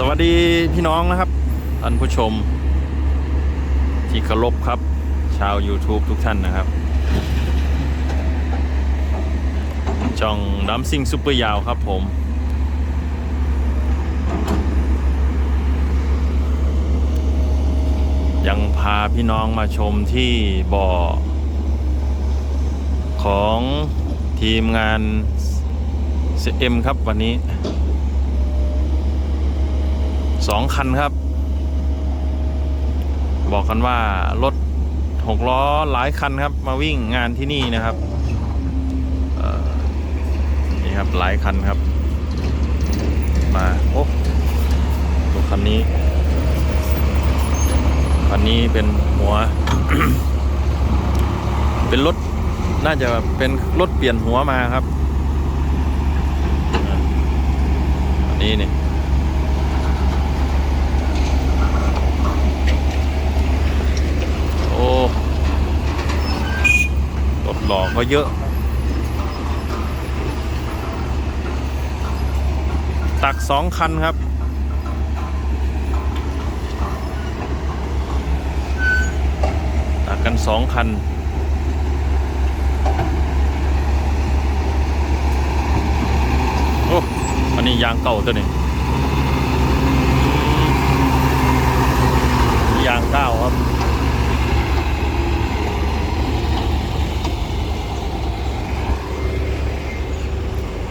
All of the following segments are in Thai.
สวัสดีพี่น้องนะครับท่านผู้ชม ที่เคารพครับ ชาว YouTube ทุกท่านนะครับ ช่องดัมซิงซุปเปอร์ยาวครับผม ยังพาพี่น้องมาชมที่บ่อ ของทีมงาน CM ครับวันนี้ สองคันครับ บอกกันว่ารถหกล้อหลายคันครับ มาวิ่งงานที่นี่นะครับนี่ครับหลายคันครับ มาโอ้รถคันนี้คันนี้เป็นหัว เป็นรถน่าจะเป็นรถเปลี่ยนหัวมาครับ อันนี้นี่โอ้ รถหล่อก็เยอะ ตักสองคันครับ ตักกันสองคันโอ้อันนี้ยางเก่าตัวนี้ยางเก้าครับ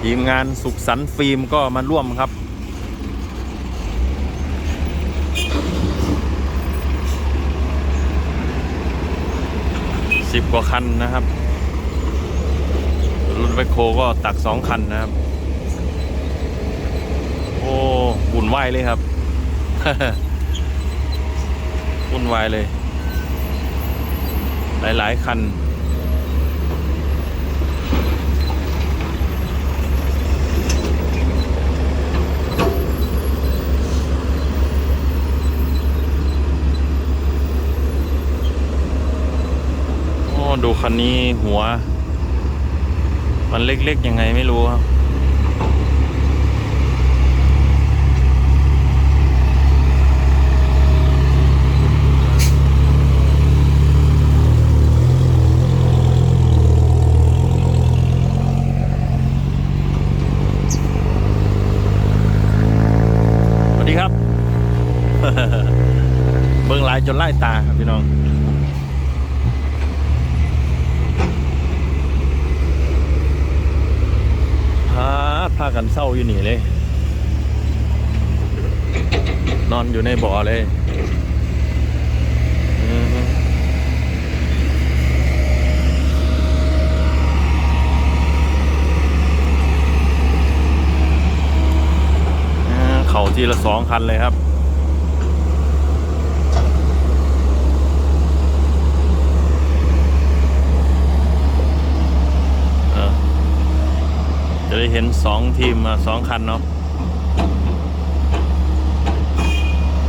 ทีมงานสุขสันต์ฟิล์มก็มาร่วมครับ สิบกว่าคันนะครับรถแบคโคก็ตักสองคันนะครับ โอ้วุ่นวายเลยครับวุ่นวายเลย หลาย ๆ คัน ดูคันนี้หัว มันเล็กๆยังไงไม่รู้ครับสวัสดีครับ เบิ่งลายจนไล่ตาครับพี่น้อง พาพา กันเศร้าอยู่นี่เลย นอนอยู่ในบ่อเลยเข่าทีละสองคันเลยครับ จะเห็นสองทีมสองคันเนาะ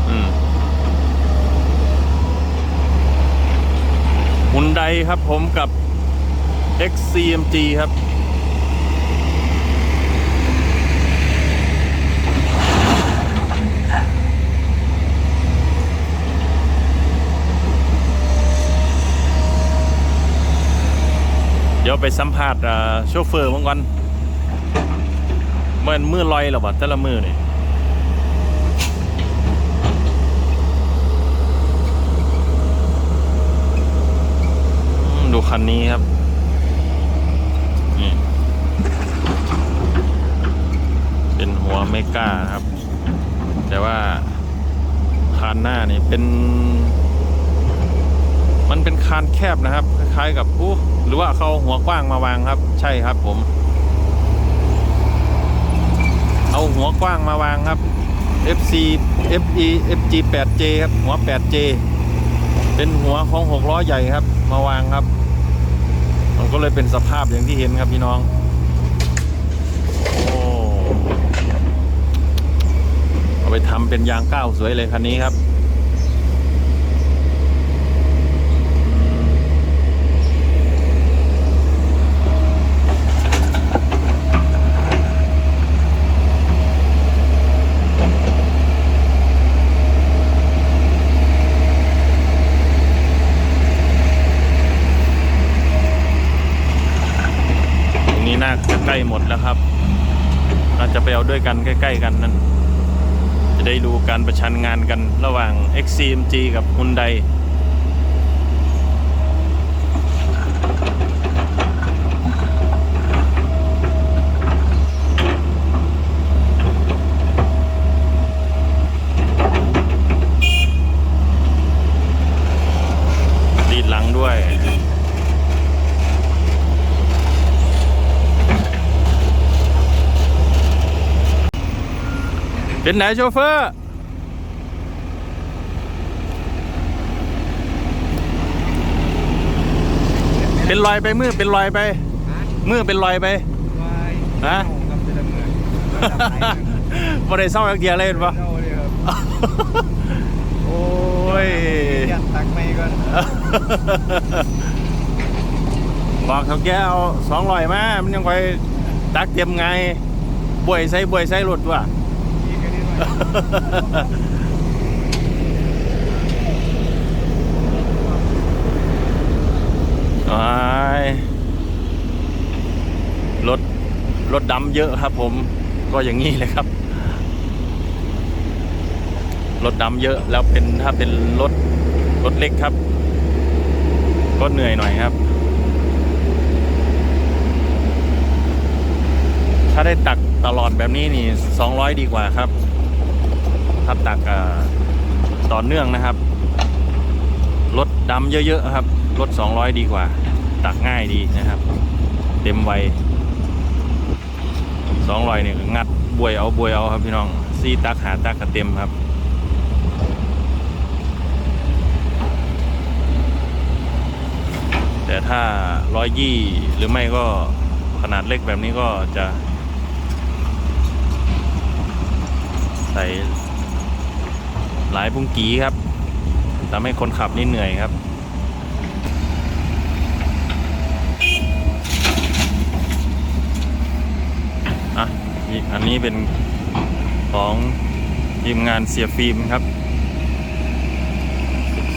อืมฮุนไดครับผมกับ XCMG ครับ เดี๋ยวไปสัมภาษณ์โชเฟอร์มังก่อน มันมือลอยหรอวะแต่ละมือนี่ดูคันนี้ครับนี่เป็นหัวเมกาครับ แต่ว่าคานหน้านี่เป็น มันเป็นคานแคบนะครับ คล้ายๆกับอู้หรือว่าเขาหัวกว้างมาวางครับ ใช่ครับผม เอาหัวกว้างมาวางครับ FC FE FG 8J ครับหัว 8J เป็นหัวของ6ล้อใหญ่ครับ มาวางครับ มันก็เลยเป็นสภาพอย่างที่เห็นครับพี่น้องโอ้เอาไปทำเป็นยางก้าวสวยเลยคันนี้ครับ เอาด้วยกันใกล้ ๆ กันนั่น จะได้ดูการประชันงานกันระหว่าง XCMG กับ Hyundai ดีดหลังด้วย เป็นไหนโชเฟอร์ เป็นรอยไปมือเป็นรอยไป มือเป็นรอยไปฮะครับเป็นเมืองบ่ได้เศร้าจักเดียเลยเห็นปะเล่าโอ้ยตักไม่ก่อนบอกเขาแกเอาสองรอยมา มันยังไปตักเตรียมไงบวยใส่บวยใส่รถว่ะ รถ รถดำเยอะครับผมก็อย่างนี้เลยครับ รถดำเยอะแล้วเป็นถ้าเป็นรถ รถเล็กครับ ก็เหนื่อยหน่อยครับ ถ้าได้ตักตลอดแบบนี้นี่สองร้อยดีกว่าครับ ถ้าตักต่อเนื่องนะครับรถดำเยอะๆครับรถ 200 ดีกว่า ตักง่ายดีนะครับ เต็มไว200เนี่ยงัดบวยเอาบวยเอาครับพี่น้องซีตักหาตักกระเต็มครับ แต่ถ้า120หรือไม่ก็ขนาดเล็กแบบนี้ก็จะ ใส่ หลายพุงกีครับทำให้คนขับนี่เหนื่อยครับอะอันนี้เป็นของทีมงานเสียฟิล์มครับ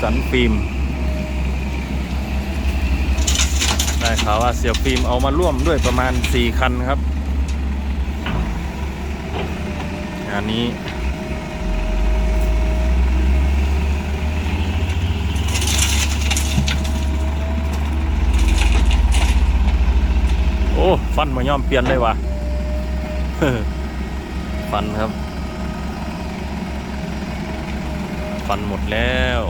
สันฟิล์มได้ข่าวว่าเสียฟิล์มเอามาร่วมด้วยประมาณ 4 คันครับ งานนี้ อ้ฟันมาย่อมเปลี่ยนเลยวะฟันครับ ฟันหมดแล้ว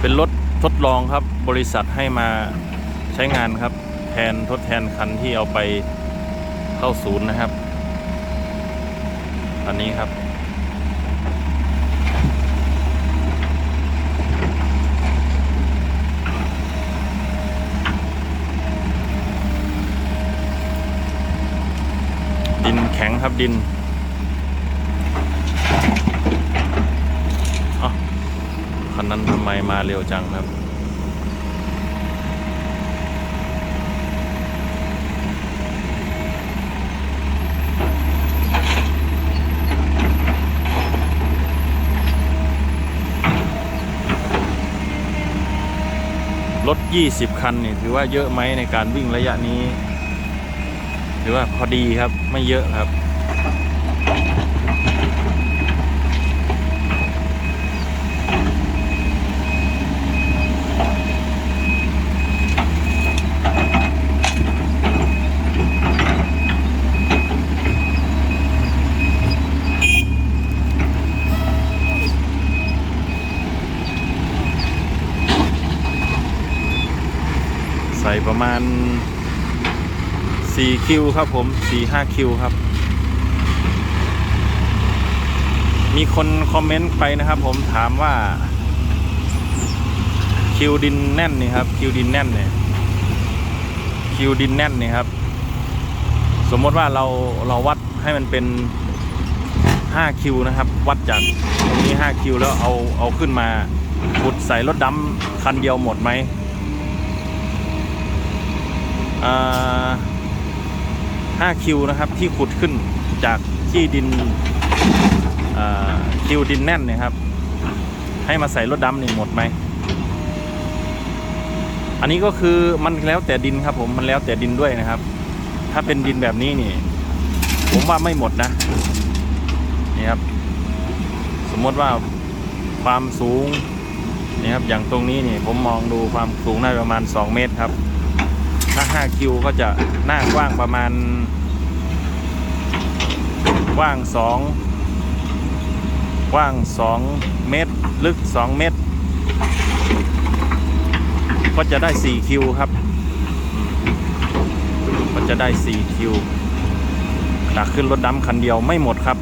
เป็นรถทดลองครับ บริษัทให้มาใช้งานครับ แทนทดแทนคันที่เอาไปเข้าศูนย์นะครับ อันนี้ครับ ดินแข็งครับดินอ้าคันนั้นทำไมมาเร็วจังครับ รถ 20 คันนี่ถือว่าเยอะไหมในการวิ่งระยะนี้ หรือว่าพอดีครับไม่เยอะครับ ใส่ประมาณ คิวครับผม4 5คิวครับ มีคนคอมเมนต์ไปนะครับ ผมถามว่า คิวดินแน่นนี่ครับ คิวดินแน่นเนี่ยคิวดินแน่นนี่ครับ สมมติว่าเราเราวัดให้มันเป็น5คิวนะครับ วัดจากตรงนี้5คิวแล้วเอาเอาขึ้นมาขุดใส่รถดำคันเดียวหมดไหมอ่า 5คิวนะครับที่ขุดขึ้นจากที่ดินคิวดินแน่นนะครับ ให้มาใส่รถดำนี่หมดไหม อันนี้ก็คือมันแล้วแต่ดินครับผมมันแล้วแต่ดินด้วยนะครับ ถ้าเป็นดินแบบนี้นี่ ผมว่าไม่หมดนะนี่ครับ สมมติว่าความสูงนี่ครับอย่างตรงนี้นี่ผมมองดูความสูงได้ประมาณ 2 เมตรครับ 5คิวก็จะหน้ากว้างประมาณกว้าง 2 กว้าง 2 เมตร ลึก 2 เมตร ก็จะได้ 4 คิวครับ ก็จะได้ 4 คิวตักขึ้นรถดำคันเดียวไม่หมดครับ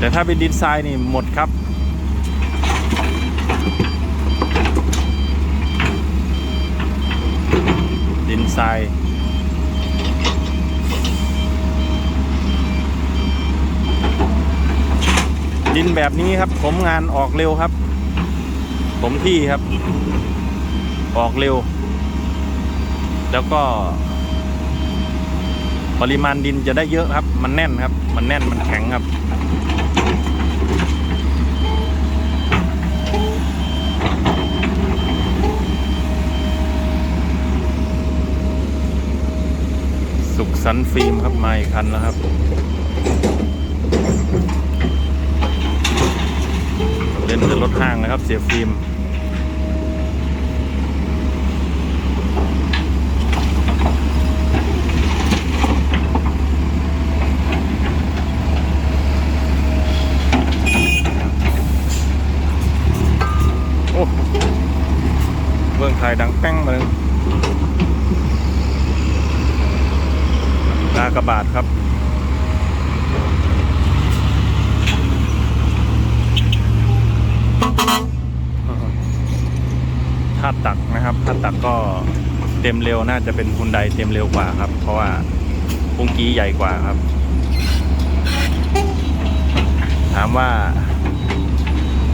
แต่ถ้าเป็นดินทรายนี่หมดครับ ดินทรายดินแบบนี้ครับ ผมงานออกเร็วครับ ผมที่ครับ ออกเร็ว แล้วก็ ปริมาณดินจะได้เยอะครับ มันแน่นครับ มันแน่นมันแข็งครับ สันฟิล์มครับมาอีกคันแล้วครับเล่นแต่รถห้างนะครับ เสียฟิล์มโอ้เบื้องไทยดังแป้งมาเลยากระบาดครับ ถ้าตักนะครับ ถ้าตักก็เต็มเร็วน่าจะเป็นคุณใดเต็มเร็วกว่าครับ เพราะว่าพุงกี้ใหญ่กว่าครับ ถามว่า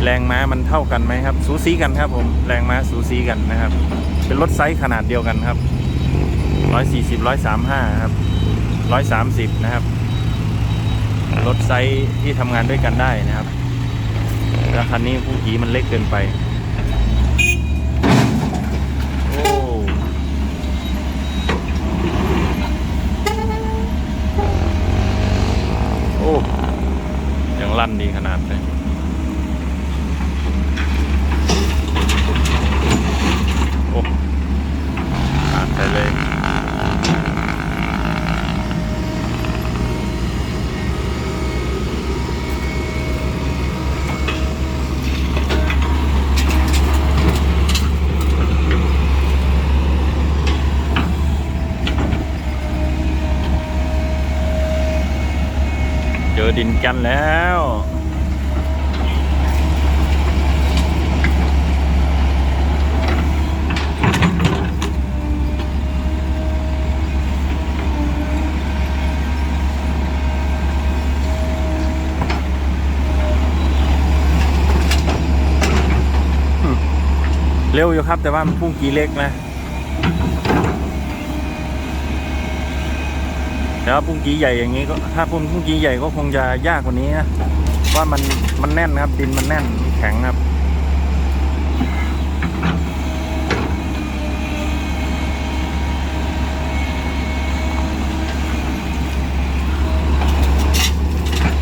แรงม้ามันเท่ากันไหมครับ สูสีกันครับ ผมแรงม้าสูสีกันนะครับ เป็นรถไซส์ขนาดเดียวกันครับร้อยสี่สิบร้อยสามห้าครับ ร้อยสามสิบนะครับ รถไซส์ที่ทำงานด้วยกันได้นะครับแต่คันนี้ผู้ขี่มันเล็กเกินไป โอ้โอ้ยังลั่นดีขนาดเลย โอ้ผ่านไปเลย เจ อดินกันแล้วเร็วอยู่ครับ แต่ว่ามันพุ่งกี่เล็กนะ แต่ว่าพุ่งกี้ใหญ่อย่างนี้ก็ถ้าพุ่งพุ่งกี้ใหญ่ก็คงจะยากกว่านี้นะว่ามันมันแน่นครับ ดินมันแน่นแข็งครับ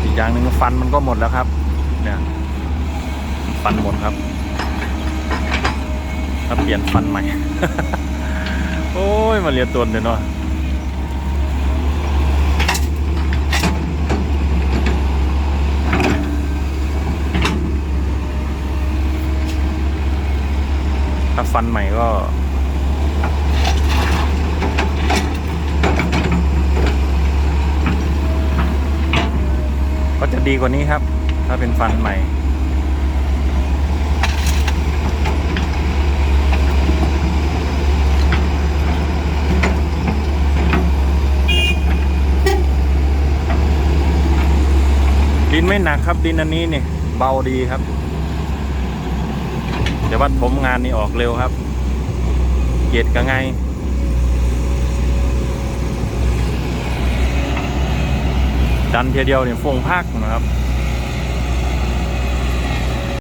อีกอย่างหนึ่งฟันมันก็หมดแล้วครับ เนี่ยฟันหมดครับถ้าเปลี่ยนฟันใหม่ โอ้ย มาเรียนตัวเดี๋ยวเนาะ ถ้าฟันใหม่ก็ก็จะดีกว่านี้ครับ ถ้าเป็นฟันใหม่ดินไม่หนักครับดินอันนี้เนี่ยเบาดีครับ แต่ว่าผมงานนี่ออกเร็วครับเกียดกัไงดันเทียเดียวเนี่ยฟงพักนะครับ